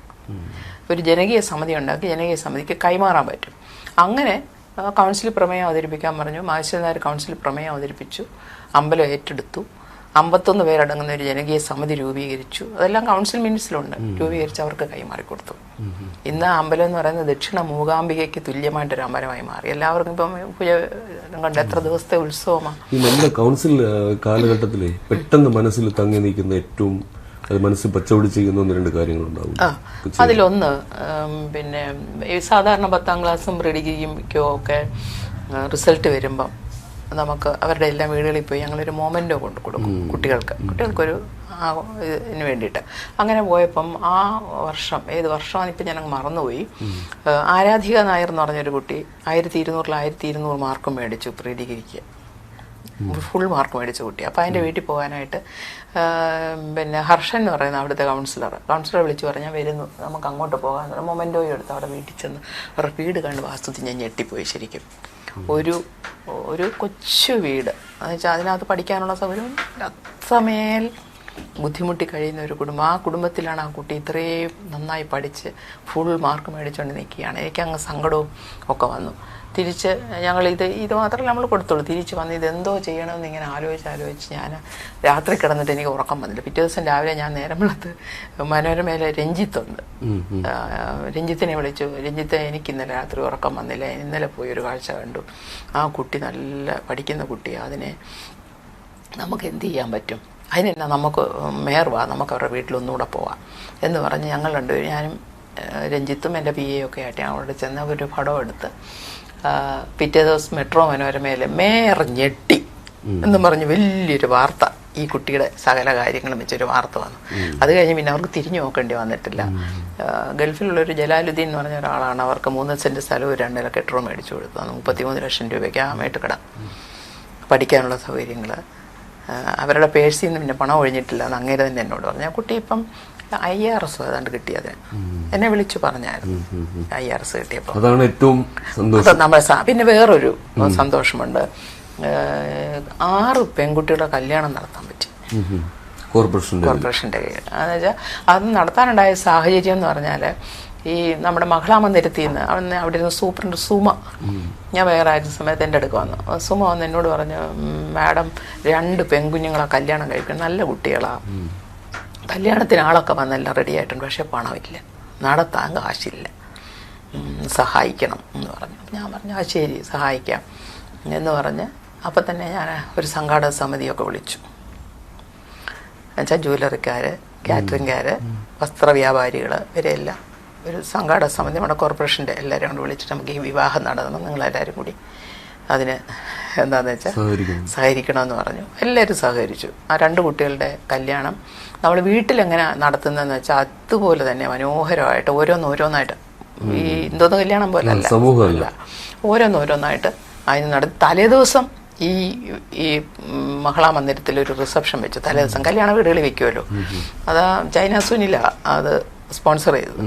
ഒരു ജനകീയ സമിതി ഉണ്ടാക്കി ജനകീയ സമിതിക്ക് കൈമാറാൻ പറ്റും. അങ്ങനെ കൗൺസിൽ പ്രമേയം അവതരിപ്പിക്കാൻ പറഞ്ഞു. മാശ്വനാർ കൗൺസിൽ പ്രമേയം അവതരിപ്പിച്ചു. അമ്പലം ഏറ്റെടുത്തു. അമ്പത്തൊന്ന് പേരടങ്ങുന്ന ഒരു ജനകീയ സമിതി രൂപീകരിച്ചു. അതെല്ലാം കൗൺസിൽ മിനിറ്റ്സിലുണ്ട് രൂപീകരിച്ച് അവർക്ക് കൈമാറി കൊടുത്തു. ഇന്ന് അമ്പലം എന്ന് പറയുന്നത് ദക്ഷിണ മൂകാംബികയ്ക്ക് തുല്യമായിട്ടൊരു അമ്പലമായി മാറി. എല്ലാവർക്കും ഇപ്പം പൂജ കണ്ട് എത്ര ദിവസത്തെ ഉത്സവമാണ് ഈ നല്ല കൗൺസിൽ കാലഘട്ടത്തിൽ പെട്ടെന്ന് മനസ്സിൽ തങ്ങി നിൽക്കുന്ന ഏറ്റവും അത് മനസ്സിൽ ചെയ്യുന്ന ഒന്ന് രണ്ട് കാര്യങ്ങളുണ്ടാവും. അതിലൊന്ന് പിന്നെ സാധാരണ പത്താം ക്ലാസ്സും പ്രീഡിഗ്രിക്കും ഒക്കെ റിസൾട്ട് വരുമ്പം നമുക്ക് അവരുടെ എല്ലാം വീടുകളിൽ പോയി ഞങ്ങളൊരു മൊമെന്റോ കൊണ്ട് കൊടുക്കും കുട്ടികൾക്ക്. കുട്ടികൾക്കൊരു ആ ഇതിന് വേണ്ടിയിട്ട്. അങ്ങനെ പോയപ്പം ആ വർഷം ഏത് വർഷമാണ് ഇപ്പം അങ്ങ് മറന്നുപോയി. ആരാധിക നായർ എന്ന് പറഞ്ഞൊരു കുട്ടി ആയിരത്തി ഇരുന്നൂറിൽ ആയിരത്തി ഇരുന്നൂറ് മാർക്കും മേടിച്ചു പ്രീ ഡിഗ്രിക്ക് ഫുൾ മാർക്ക് മേടിച്ച കുട്ടി അപ്പോൾ അതിന്റെ വീട്ടിൽ പോകാനായിട്ട് പിന്നെ ഹർഷൻ എന്ന് പറയുന്ന അവിടുത്തെ കൗൺസിലർ കൗൺസിലർ വിളിച്ചു പറഞ്ഞാൽ വരുന്നു നമുക്ക് അങ്ങോട്ട് പോകാൻ മൊമെന്റോയും എടുത്ത് അവിടെ വീട്ടിൽ ചെന്ന് അവരുടെ വീട് കണ്ട് വാസ്തുതി ഞാൻ ഞെട്ടിപ്പോയി ശരിക്കും. ഒരു ഒരു കൊച്ചു വീട്. എന്നുവെച്ചാൽ അതിനകത്ത് പഠിക്കാനുള്ള സൗകര്യം അത്രമേൽ ബുദ്ധിമുട്ടി കഴിയുന്ന ഒരു കുടുംബം. ആ കുടുംബത്തിലാണ് ആ കുട്ടി ഇത്രയും നന്നായി പഠിച്ച് ഫുൾ മാർക്ക് മേടിച്ചുകൊണ്ട് നിൽക്കുകയാണ് എനിക്ക് അങ്ങ് സങ്കടവും ഒക്കെ വന്നു. തിരിച്ച് ഞങ്ങൾ ഇത് ഇത് മാത്രമേ നമ്മൾ കൊടുത്തുള്ളൂ. തിരിച്ച് വന്ന് ഇതെന്തോ ചെയ്യണമെന്ന് ഇങ്ങനെ ആലോചിച്ച് ആലോചിച്ച് ഞാൻ രാത്രി കിടന്നിട്ട് എനിക്ക് ഉറക്കം വന്നില്ല. പിറ്റേ ദിവസം രാവിലെ ഞാൻ നേരം വെളുത്ത് മനോരമയിലെ രഞ്ജിത്തുണ്ട് ഉണ്ട്. രഞ്ജിത്തിനെ വിളിച്ചു. രഞ്ജിത്തെ എനിക്ക് ഇന്നലെ രാത്രി ഉറക്കം വന്നില്ല. ഇന്നലെ പോയി ഒരു കാഴ്ച കണ്ടു. ആ കുട്ടി നല്ല പഠിക്കുന്ന കുട്ടി അതിനെ നമുക്ക് എന്ത് ചെയ്യാൻ പറ്റും? അതിനെന്നാ നമുക്ക് മേറുവാ വാ നമുക്ക് അവരുടെ വീട്ടിലൊന്നുകൂടെ പോവാം. എന്ന് പറഞ്ഞ് ഞങ്ങൾ രണ്ടുപേരും ഞാനും രഞ്ജിത്തും എന്റെ പി എ ഒക്കെ ആയിട്ട് അവിടെ ചെന്ന് ഒരു പടം എടുത്ത് പിറ്റേ ദിവസം മെട്രോ മനോരമയിലെ മേയർ ഞെട്ടി. എന്നും പറഞ്ഞ് വലിയൊരു വാർത്ത. ഈ കുട്ടിയുടെ സകല കാര്യങ്ങളും വെച്ചൊരു വാർത്ത വന്നു. അത് കഴിഞ്ഞ് പിന്നെ അവർക്ക് തിരിഞ്ഞു നോക്കേണ്ടി വന്നിട്ടില്ല. ഗൾഫിലുള്ള ഗൾഫിലുള്ളൊരു ജലാലുദ്ദീൻ എന്ന് പറഞ്ഞ ഒരാളാണ്. അവർക്ക് മൂന്ന് സെന്റ് സ്ഥലവും രണ്ട് നില കെട്ടിടവും മേടിച്ചു കൊടുത്തത് മുപ്പത്തിമൂന്ന് ലക്ഷം രൂപയ്ക്ക് ആ കിടാം പഠിക്കാനുള്ള സൗകര്യങ്ങൾ അവരുടെ പേഴ്സിൽ നിന്ന് പിന്നെ പണം ഒഴിഞ്ഞിട്ടില്ല എന്ന് അങ്ങേര് തന്നെ എന്നോട് പറഞ്ഞു. ആ കുട്ടി ഇപ്പം ഐ ആർ എസ് ഏതാണ്ട് കിട്ടിയത് എന്നെ വിളിച്ചു പറഞ്ഞായിരുന്നു. ഐ ആർ എസ് കിട്ടിയപ്പോൾ. അതാണ് ഏറ്റവും നമ്മുടെ പിന്നെ വേറൊരു സന്തോഷമുണ്ട്. ആറ് പെൺകുട്ടികളുടെ കല്യാണം നടത്താൻ പറ്റി. കോർപ്പറേഷന്റെ കീഴിൽ. അതെന്ന് വെച്ചാൽ അത് നടത്താനുണ്ടായ സാഹചര്യം എന്ന് പറഞ്ഞാൽ ഈ നമ്മുടെ മഹളാമ നിന്ന് അവിടെ അവിടെ ഇരുന്ന് സൂപ്രണ്ട് സുമ. ഞാൻ വേറെ ആയിരുന്ന സമയത്ത് എന്റെ അടുക്ക് വന്നു. സുമ വന്ന് എന്നോട് പറഞ്ഞു മാഡം രണ്ട് പെൺകുഞ്ഞുങ്ങളെ കല്യാണം കഴിക്കണം. നല്ല കുട്ടികളാ. കല്യാണത്തിന് ആളൊക്കെ വന്നെല്ലാം റെഡി ആയിട്ടുണ്ട്. പക്ഷേ പണമില്ല. നടത്താൻ കാശില്ല. സഹായിക്കണം എന്ന് പറഞ്ഞു. ഞാൻ പറഞ്ഞു ആ ശരി സഹായിക്കാം. എന്ന് പറഞ്ഞ് അപ്പം തന്നെ ഞാൻ ഒരു സംഘാടക സമിതിയൊക്കെ വിളിച്ചു. എന്നുവെച്ചാൽ ജ്വല്ലറിക്കാർ കാറ്ററിംഗുകാർ വസ്ത്രവ്യാപാരികൾ ഇവരെല്ലാം ഒരു സംഘാടക സമിതി നമ്മുടെ കോർപ്പറേഷന്റെ എല്ലാവരും കൂടെ വിളിച്ചിട്ട് നമുക്ക് ഈ വിവാഹം നടത്തണം നിങ്ങളെല്ലാവരും കൂടി അതിന് എന്താണെന്ന് വെച്ചാൽ സഹകരിക്കണമെന്ന് പറഞ്ഞു. എല്ലാവരും സഹകരിച്ചു. ആ രണ്ട് കുട്ടികളുടെ കല്യാണം നമ്മൾ വീട്ടിലെങ്ങനെ നടത്തുന്നതെന്ന് വെച്ചാൽ അതുപോലെ തന്നെ മനോഹരമായിട്ട് ഓരോന്നോരോന്നായിട്ട് ഈ എന്തോന്ന് കല്യാണം പോലെ അല്ല സമൂഹമല്ല. ഓരോന്നോരോന്നായിട്ട് അതിന് നടത്തി തലേദിവസം ഈ ഈ മഹളാ മഹിളാ മന്ദിരത്തിൽ ഒരു റിസപ്ഷൻ വെച്ചു. തലേദിവസം കല്യാണ വീടുകളിൽ വെക്കുമല്ലോ അതാ ചൈന സുനില അത് സ്പോൺസർ ചെയ്തത്.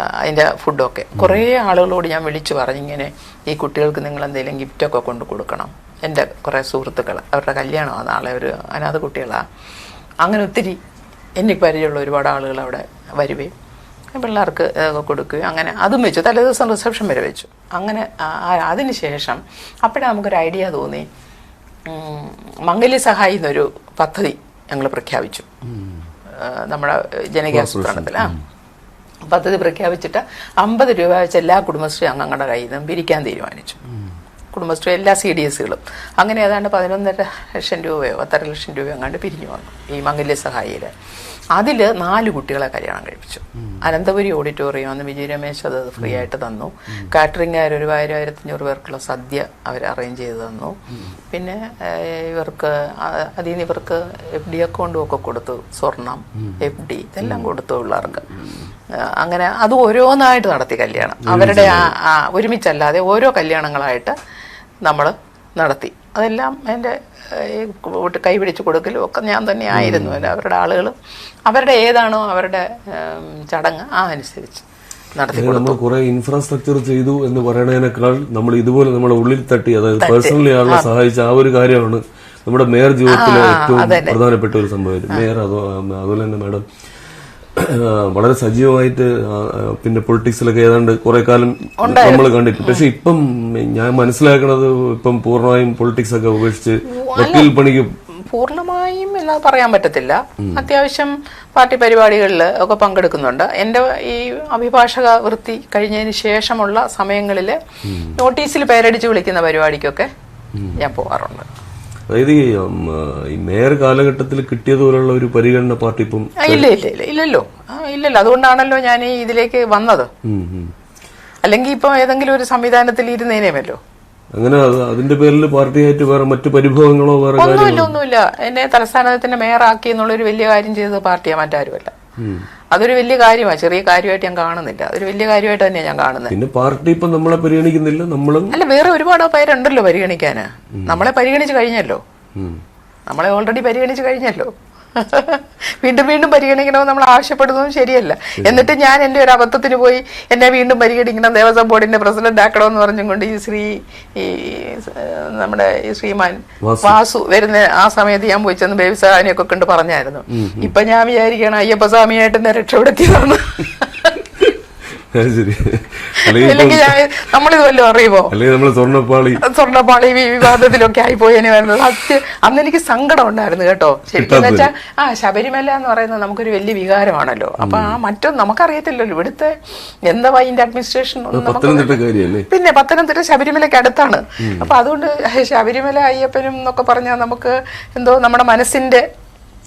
അതിന്റെ ഫുഡൊക്കെ. കുറേ ആളുകളോട് ഞാൻ വിളിച്ചു പറഞ്ഞിങ്ങനെ ഈ കുട്ടികൾക്ക് നിങ്ങൾ എന്തെങ്കിലും ഗിഫ്റ്റൊക്കെ കൊണ്ട് കൊടുക്കണം. എന്റെ കുറേ സുഹൃത്തുക്കൾ അവരുടെ കല്യാണമാണ് നാളെ ഒരു അനാഥ കുട്ടികളാണ് അങ്ങനെ ഒത്തിരി എനിക്ക് പരിചയമുള്ള ഒരുപാട് ആളുകൾ അവിടെ വരുകയും പിള്ളേർക്ക് കൊടുക്കുകയും അങ്ങനെ അതും വെച്ചു. തലേ ദിവസം റിസപ്ഷൻ വരെ വെച്ചു. അങ്ങനെ അതിന് ശേഷം അപ്പോഴാണ് നമുക്കൊരു ഐഡിയ തോന്നി. മംഗല്യ സഹായി എന്നൊരു പദ്ധതി ഞങ്ങൾ പ്രഖ്യാപിച്ചു. നമ്മുടെ ജനകീയാസൂത്രണത്തിൽ ആ. പദ്ധതി പ്രഖ്യാപിച്ചിട്ട് അമ്പത് രൂപ വെച്ച് എല്ലാ കുടുംബശ്രീ അംഗങ്ങളുടെ കയ്യിൽ നിന്നും പിരിക്കാൻ തീരുമാനിച്ചു. കുടുംബശ്രീ എല്ലാ സി ഡി എസുകളും അങ്ങനെ ഏതാണ്ട് പതിനൊന്നര ലക്ഷം രൂപയോ പത്തര ലക്ഷം രൂപയോ അങ്ങാണ്ട് പിരിഞ്ഞു വന്നു ഈ മംഗല്യ സഹായിയിൽ അതിൽ നാല് കുട്ടികളെ കല്യാണം കഴിപ്പിച്ചു. അനന്തപുരി ഓഡിറ്റോറിയം അന്ന് വിജയ രമേശ് അത് ഫ്രീ ആയിട്ട് തന്നു. കാറ്ററിംഗ് കാറ്ററിംഗുകാർ ഒരു ആയിരം ആയിരത്തഞ്ഞൂറ് പേർക്കുള്ള സദ്യ അവർ അറേഞ്ച് ചെയ്ത് തന്നു. പിന്നെ ഇവർക്ക് അതിൽ നിന്ന് ഇവർക്ക് എഫ് ഡി അക്കൗണ്ടും ഒക്കെ കൊടുത്തു. സ്വർണം എഫ് ഡി ഇതെല്ലാം കൊടുത്തു പിള്ളേർക്ക്. അങ്ങനെ അത് ഓരോന്നായിട്ട് നടത്തി കല്യാണം. അവരുടെ ഒരുമിച്ചല്ലാതെ ഓരോ കല്യാണങ്ങളായിട്ട് നമ്മൾ നടത്തി. അതെല്ലാം എന്റെ കൈ പിടിച്ച് കൊടുക്കലും ഒക്കെ ഞാൻ തന്നെ ആയിരുന്നു. അവരുടെ ആളുകൾ അവരുടെ ഏതാണോ അവരുടെ ചടങ്ങ് ആ അനുസരിച്ച് നമ്മൾ കുറെ ഇൻഫ്രാസ്ട്രക്ചർ ചെയ്തു എന്ന് പറയുന്നതിനേക്കാൾ നമ്മൾ ഇതുപോലെ നമ്മുടെ ഉള്ളിൽ തട്ടി അതായത് പേഴ്സണലി ആളെ സഹായിച്ച ആ ഒരു കാര്യമാണ് നമ്മുടെ മേയർ ജീവിതത്തിലെ ഏറ്റവും പ്രധാനപ്പെട്ട ഒരു സംഭവം. മേയർ അതോ അതുപോലെ തന്നെ മാഡം വളരെ സജീവമായിട്ട് പിന്നെ പൊളിറ്റിക്സിലൊക്കെ ഏതാണ്ട് കുറെ കാലം നമ്മൾ കണ്ടിട്ടുണ്ട്. പക്ഷെ ഇപ്പം ഞാൻ മനസ്സിലാക്കണത് ഇപ്പം പൂർണമായും പൊളിറ്റിക്സ് ഒക്കെ ഉപേക്ഷിച്ച് വക്കീൽ പണിക്ക് പൂർണമായും എന്ന് പറയാൻ പറ്റത്തില്ല. അത്യാവശ്യം പാർട്ടി പരിപാടികളിൽ ഒക്കെ പങ്കെടുക്കുന്നുണ്ട്. എന്റെ ഈ അഭിഭാഷക വൃത്തി കഴിഞ്ഞതിന് ശേഷമുള്ള സമയങ്ങളിൽ നോട്ടീസിൽ പേരടിച്ച് വിളിക്കുന്ന പരിപാടിക്കൊക്കെ ഞാൻ പോകാറുണ്ട് അതായത് ഈ മേയർ കാലഘട്ടത്തിൽ കിട്ടിയതുപോലുള്ള ഒരു പരിഗണന പാർട്ടി ഇപ്പം ഇല്ല ഇല്ല ഇല്ല ഇല്ലല്ലോ. ഇല്ലല്ലോ. അതുകൊണ്ടാണല്ലോ ഞാൻ ഇതിലേക്ക് വന്നത്. അല്ലെങ്കിൽ ഇപ്പം ഏതെങ്കിലും ഒരു സംവിധാനത്തിൽ ഇരുന്നേനേമല്ലോ അങ്ങനെ അത് അതിന്റെ പേരിൽ പാർട്ടിയായിട്ട് വേറെ മറ്റു പരിഭവങ്ങളോ വേറെ ഒന്നുമില്ല ഒന്നുമില്ല. എന്നെ തലസ്ഥാനത്തിന്റെ മേയറാക്കി എന്നുള്ളൊരു വലിയ കാര്യം ചെയ്തത് പാർട്ടിയാ മറ്റാരുമല്ല. അതൊരു വലിയ കാര്യമാണ് ചെറിയ കാര്യമായിട്ട് ഞാൻ കാണുന്നില്ല. അതൊരു വലിയ കാര്യമായിട്ട് തന്നെയാണ് ഞാൻ കാണുന്നത് പിന്നെ പാർട്ടി ഇപ്പൊ നമ്മളെ പരിഗണിക്കുന്നില്ല. നമ്മളും അല്ല വേറെ ഒരുപാട് പേരുണ്ടല്ലോ പരിഗണിക്കാന്. നമ്മളെ പരിഗണിച്ച് കഴിഞ്ഞല്ലോ. നമ്മളെ ഓൾറെഡി പരിഗണിച്ച് കഴിഞ്ഞല്ലോ. വീണ്ടും വീണ്ടും പരിഗണിക്കണമെന്ന് നമ്മൾ ആവശ്യപ്പെടുന്നതും ശരിയല്ല. എന്നിട്ട് ഞാൻ എന്റെ ഒരു അബദ്ധത്തിന് പോയി എന്നെ വീണ്ടും പരിഗണിക്കണം ദേവസ്വം ബോർഡിന്റെ പ്രസിഡന്റ് ആക്കണമെന്ന് പറഞ്ഞുകൊണ്ട് ഈ ശ്രീ ഈ നമ്മുടെ ഈ ശ്രീമാൻ വാസു. വരുന്ന ആ സമയത്ത് ഞാൻ പോയി ചെന്ന് ബേബി സഹാനിയൊക്കെ കണ്ട് പറഞ്ഞായിരുന്നു. ഇപ്പൊ ഞാൻ വിചാരിക്കണം അയ്യപ്പസ്വാമിയായിട്ട് എന്നെ രക്ഷപ്പെടുത്തിയതാണ് അത് ശരി. അല്ലെങ്കിൽ അല്ലെങ്കിൽ ഞാൻ നമ്മളിത് വല്ലതും അറിയുമോ? അല്ലെങ്കിൽ നമ്മൾ സ്വർണപ്പാളി. സ്വർണപ്പാളി വിവാദത്തിലൊക്കെ ആയി സത്യം അന്ന് എനിക്ക് സങ്കടം ഉണ്ടായിരുന്നു കേട്ടോ. ശരിക്കും വെച്ചാൽ ആ ശബരിമല എന്ന് പറയുന്നത് നമുക്കൊരു വലിയ വികാരമാണല്ലോ. അപ്പൊ ആ മറ്റൊന്നും നമുക്കറിയത്തില്ലല്ലോ. ഇവിടുത്തെ എന്താ ഇതിന്റെ അഡ്മിനിസ്ട്രേഷൻ പിന്നെ പത്തനംതിട്ട ശബരിമലയ്ക്ക് അടുത്താണ്. അപ്പൊ അതുകൊണ്ട് ശബരിമല അയ്യപ്പനും എന്നൊക്കെ പറഞ്ഞാൽ നമുക്ക് എന്തോ നമ്മുടെ മനസ്സിന്റെ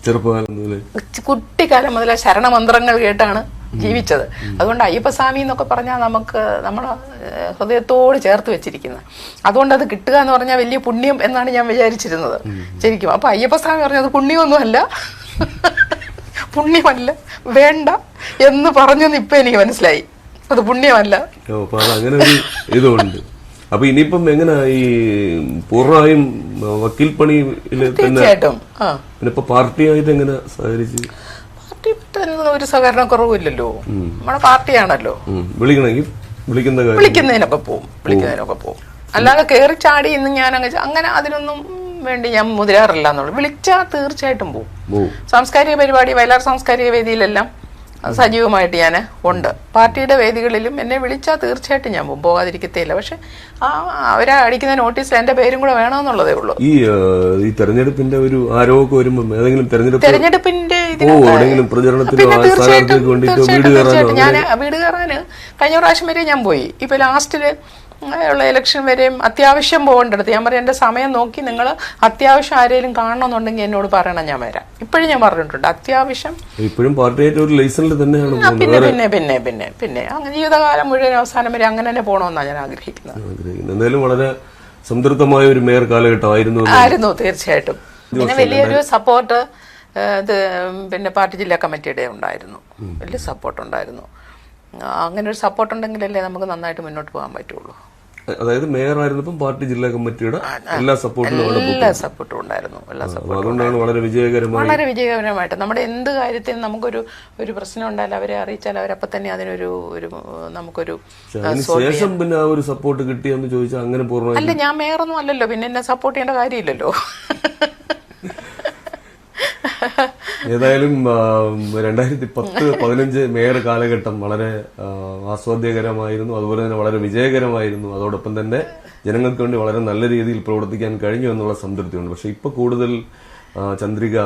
ചെറുപ്പകാലം മുതലേ. കുട്ടിക്കാലം മുതലേ ശരണമന്ത്രങ്ങൾ കേട്ടാണ്. ജീവിച്ചത്. അതുകൊണ്ട് അയ്യപ്പസ്വാമി എന്നൊക്കെ പറഞ്ഞാൽ നമുക്ക് നമ്മൾ ഹൃദയത്തോട് ചേർത്ത് വെച്ചിരിക്കുന്നത് അതുകൊണ്ട് അത് കിട്ടുക എന്ന് പറഞ്ഞാൽ വലിയ പുണ്യം എന്നാണ് ഞാൻ വിചാരിച്ചിരുന്നത്. ശരിക്കും. അപ്പൊ അയ്യപ്പസ്വാമി പറഞ്ഞത് പുണ്യമൊന്നുമല്ല. പുണ്യമല്ല. വേണ്ട എന്ന് പറഞ്ഞെന്ന് ഇപ്പൊ എനിക്ക് മനസ്സിലായി. അത് പുണ്യമല്ല. അങ്ങനെ ഒരു ഇതുണ്ട്. അപ്പൊ ഇനിയിപ്പം എങ്ങനെ ഈ പൂർണമായും വക്കീൽ പണിയിൽ തന്നെ തീർച്ചയായിട്ടും. ആ. പിന്നെ ഇപ്പൊ പാർട്ടിയായിട്ട് എങ്ങനെ സഹകരിച്ച് പറ്റുന്ന ഒരു സഹകരണ കുറവില്ലല്ലോ. നമ്മുടെ പാർട്ടിയാണല്ലോ. വിളിക്കണമെങ്കിൽ വിളിക്കുന്ന വിളിക്കുന്നതിനൊക്കെ പോവും. വിളിക്കുന്നതിനൊക്കെ പോവും. അല്ലാതെ കയറി ചാടി ഇന്ന് ഞാൻ അങ്ങ് അങ്ങനെ അതിനൊന്നും വേണ്ടി ഞാൻ മുതിരാറില്ല എന്നുള്ളു. വിളിച്ചാൽ തീർച്ചയായിട്ടും പോവും. പോവും. സാംസ്കാരിക പരിപാടി വയലാർ സാംസ്കാരിക വേദിയിലെല്ലാം സജീവമായിട്ട് ഞാൻ ഉണ്ട്. പാർട്ടിയുടെ വേദികളിലും എന്നെ വിളിച്ചാൽ തീർച്ചയായിട്ടും ഞാൻ പോകും പോകാതിരിക്കത്തേയില്ല. പക്ഷെ ആ അവരെ അടിക്കുന്ന നോട്ടീസിൽ എന്റെ പേരും കൂടെ വേണമെന്നുള്ളതേ ഉള്ളൂ. ഈ ഈ തെരഞ്ഞെടുപ്പിന്റെ ഒരു ആരോഗ്യം വരുമ്പോൾ ഏതെങ്കിലും തെരഞ്ഞെടുപ്പ് തെരഞ്ഞെടുപ്പിന്റെ എവിടെയെങ്കിലും പ്രചരണത്തിനോ പിന്നെ ആ തീർച്ചയായിട്ടും സ്ഥാനാർത്ഥിക്ക് തീർച്ചയായിട്ടും ഞാൻ വീട് കയറാന് കഴിഞ്ഞ പ്രാവശ്യം വരെ ഞാൻ പോയി. ഇപ്പൊ ലാസ്റ്റിൽ ഉള്ള ഇലക്ഷൻ വരെയും അത്യാവശ്യം പോകേണ്ടടുത്ത്. ഞാൻ പറയാം എന്റെ സമയം നോക്കി നിങ്ങൾ അത്യാവശ്യം ആരെങ്കിലും കാണണമെന്നുണ്ടെങ്കിൽ എന്നോട് പറയണം ഞാൻ വരാം. ഇപ്പോഴും ഞാൻ പറഞ്ഞിട്ടുണ്ട് അത്യാവശ്യം. ഇപ്പോഴും പിന്നെ പിന്നെ പിന്നെ പിന്നെ പിന്നെ. അങ്ങനെ ജീവിതകാലം മുഴുവൻ അവസാനം വരെ അങ്ങനെ തന്നെ പോകണമെന്നാണ് ഞാൻ ആഗ്രഹിക്കുന്നത്. വളരെ സംതൃപ്തമായ ഒരു മേയർ കാലഘട്ടമായിരുന്നു ആയിരുന്നു തീർച്ചയായിട്ടും. പിന്നെ വലിയൊരു സപ്പോർട്ട് ഇത് പിന്നെ പാർട്ടി ജില്ലാ കമ്മിറ്റിയുടെ ഉണ്ടായിരുന്നു. വലിയ സപ്പോർട്ട് ഉണ്ടായിരുന്നു അങ്ങനെ ഒരു സപ്പോർട്ട് ഉണ്ടെങ്കിലല്ലേ നമുക്ക് നന്നായിട്ട് മുന്നോട്ട് പോകാൻ പറ്റുള്ളൂ. അതായത് മേയർ ആയിരുന്നപ്പം പാർട്ടി ജില്ലാ കമ്മിറ്റിയുടെ എല്ലാ സപ്പോർട്ടും എല്ലാ സപ്പോർട്ടും ഉണ്ടായിരുന്നു. എല്ലാ സപ്പോർട്ടും അതുകൊണ്ടാണ് വളരെ വിജയകരമായി വളരെ വിജയകരമായിട്ട്. നമ്മുടെ എന്ത് കാര്യത്തിനും നമുക്കൊരു ഒരു പ്രശ്നം ഉണ്ടായാലും അവരെ അറിയിച്ചാൽ അവരപ്പം തന്നെ അതിനൊരു ഒരു നമുക്കൊരു ശേഷം പിന്നെ ആ ഒരു സപ്പോർട്ട് കിട്ടിയെന്ന് ചോദിച്ചാൽ അങ്ങനെ പൂർണമായി അല്ല ഞാൻ മേയറൊന്നും അല്ലല്ലോ. പിന്നെ എന്നെ സപ്പോർട്ട് ചെയ്യേണ്ട കാര്യമില്ലല്ലോ. ഏതായാലും രണ്ടായിരത്തി പത്ത് പതിനഞ്ച് മേയർ കാലഘട്ടം വളരെ ആസ്വാദ്യകരമായിരുന്നു അതുപോലെ തന്നെ വളരെ വിജയകരമായിരുന്നു. അതോടൊപ്പം തന്നെ ജനങ്ങൾക്ക് വേണ്ടി വളരെ നല്ല രീതിയിൽ പ്രവർത്തിക്കാൻ കഴിഞ്ഞു എന്നുള്ള സംതൃപ്തിയുണ്ട്. പക്ഷെ ഇപ്പൊ കൂടുതൽ ചന്ദ്രിക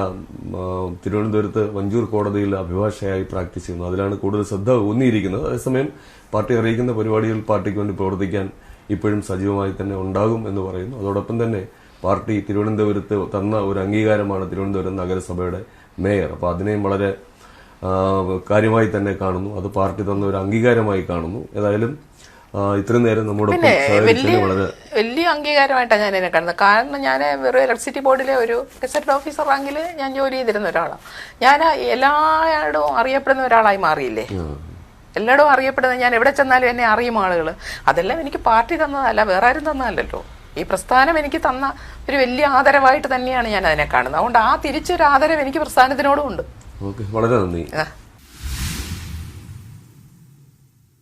തിരുവനന്തപുരത്ത് വഞ്ചൂർ കോടതിയിൽ അഭിഭാഷകയായി പ്രാക്ടീസ് ചെയ്യുന്നു അതിലാണ് കൂടുതൽ ശ്രദ്ധ ഊന്നിയിരിക്കുന്നത്. അതേസമയം പാർട്ടി അറിയിക്കുന്ന പരിപാടികൾ പാർട്ടിക്ക് വേണ്ടി പ്രവർത്തിക്കാൻ ഇപ്പോഴും സജീവമായി തന്നെ ഉണ്ടാകും എന്ന് പറയുന്നു. അതോടൊപ്പം തന്നെ പാർട്ടി തിരുവനന്തപുരത്ത് തന്ന ഒരു അംഗീകാരമാണ് തിരുവനന്തപുരം നഗരസഭയുടെ മേയർ. അപ്പൊ അതിനെയും വളരെ കാര്യമായി തന്നെ കാണുന്നു. അത് പാർട്ടി തന്ന ഒരു അംഗീകാരമായി കാണുന്നു. ഏതായാലും ഇത്രയും നേരം നമ്മുടെ വലിയ അംഗീകാരമായിട്ടാണ് ഞാൻ എന്നെ കാണുന്നത്. കാരണം ഞാൻ വെറും ഇലക്ട്രിസിറ്റി ബോർഡിലെ ഒരു ഗസറ്റ് ഓഫീസർ റാങ്കിൽ ഞാൻ ജോലി ചെയ്തിരുന്ന ഒരാളാണ്. ഞാൻ എല്ലായിടവും അറിയപ്പെടുന്ന ഒരാളായി മാറിയില്ലേ? എല്ലായിടവും അറിയപ്പെടുന്ന ഞാൻ എവിടെ ചെന്നാലും എന്നെ അറിയും ആളുകൾ അതെല്ലാം എനിക്ക് പാർട്ടി തന്നതല്ല വേറെ ആരും തന്നതല്ലല്ലോ. ഈ പ്രസ്ഥാനം എനിക്ക് തന്ന ഒരു വലിയ ആദരവായിട്ട് തന്നെയാണ് ഞാൻ അതിനെ കാണുന്നത്. അതുകൊണ്ട് ആ തിരിച്ചൊരു ആദരവ് എനിക്ക് പ്രസ്ഥാനത്തിനോടും ഉണ്ട്. വളരെ നന്ദി.